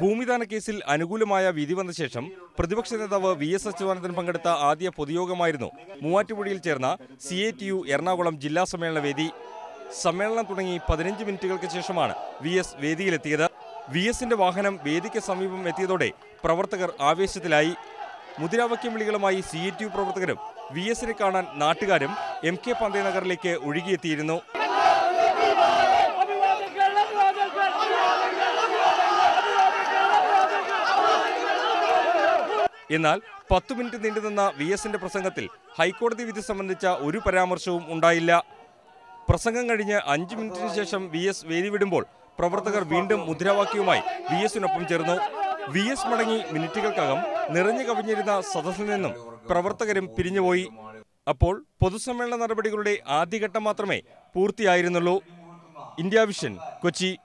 ഭൂമിദാന കേസിൽ അനുകൂലമായ വിധി വന്ന ശേഷം പ്രതിപക്ഷ നേതാവ് വി എസ് അച്യുതാനന്ദൻ പങ്കെടുത്ത ആദ്യ പൊതുയോഗമായിരുന്നു. മൂവാറ്റുപുഴയിൽ ചേർന്ന C I T U Ernakulam ജില്ലാ സമ്മേളന വേദി. സമ്മേളനം തുടങ്ങി പതിനഞ്ച് മിനിറ്റുകൾക്ക് ശേഷമാണ് വി എസ് വേദിയിലെത്തിയത്. വി എസിന്റെ വാഹനം വേദിക്ക് സമീപം എത്തിയതോടെ പ്രവർത്തകർ ആവേശത്തിലായി. മുദ്രാവാക്യം വിളികളുമായി സി എ ടി യു പ്രവർത്തകരും വി എസിനെ കാണാൻ നാട്ടുകാരും എം കെ പന്തേ നഗറിലേക്ക് ഒഴുകിയെത്തിയിരുന്നു. എന്നാൽ പത്തു മിനിറ്റ് നീണ്ടുനിന്ന വി എസിന്റെ പ്രസംഗത്തിൽ ഹൈക്കോടതി വിധി സംബന്ധിച്ച ഒരു പരാമർശവും ഉണ്ടായില്ല. പ്രസംഗം കഴിഞ്ഞ് അഞ്ച് മിനിറ്റിന് ശേഷം വി എസ് വേദി വിടുമ്പോൾ പ്രവർത്തകർ വീണ്ടും മുദ്രാവാക്യവുമായി വി എസിനൊപ്പം ചേർന്നു. വി എസ് മടങ്ങി മിനിറ്റുകൾക്കകം നിറഞ്ഞു കവിഞ്ഞിരുന്ന സദസ്സിൽ നിന്നും പ്രവർത്തകരും പിരിഞ്ഞുപോയി. അപ്പോൾ പൊതുസമ്മേളന നടപടികളുടെ ആദ്യഘട്ടം മാത്രമേ പൂർത്തിയായിരുന്നുള്ളൂ. India vision Kochi.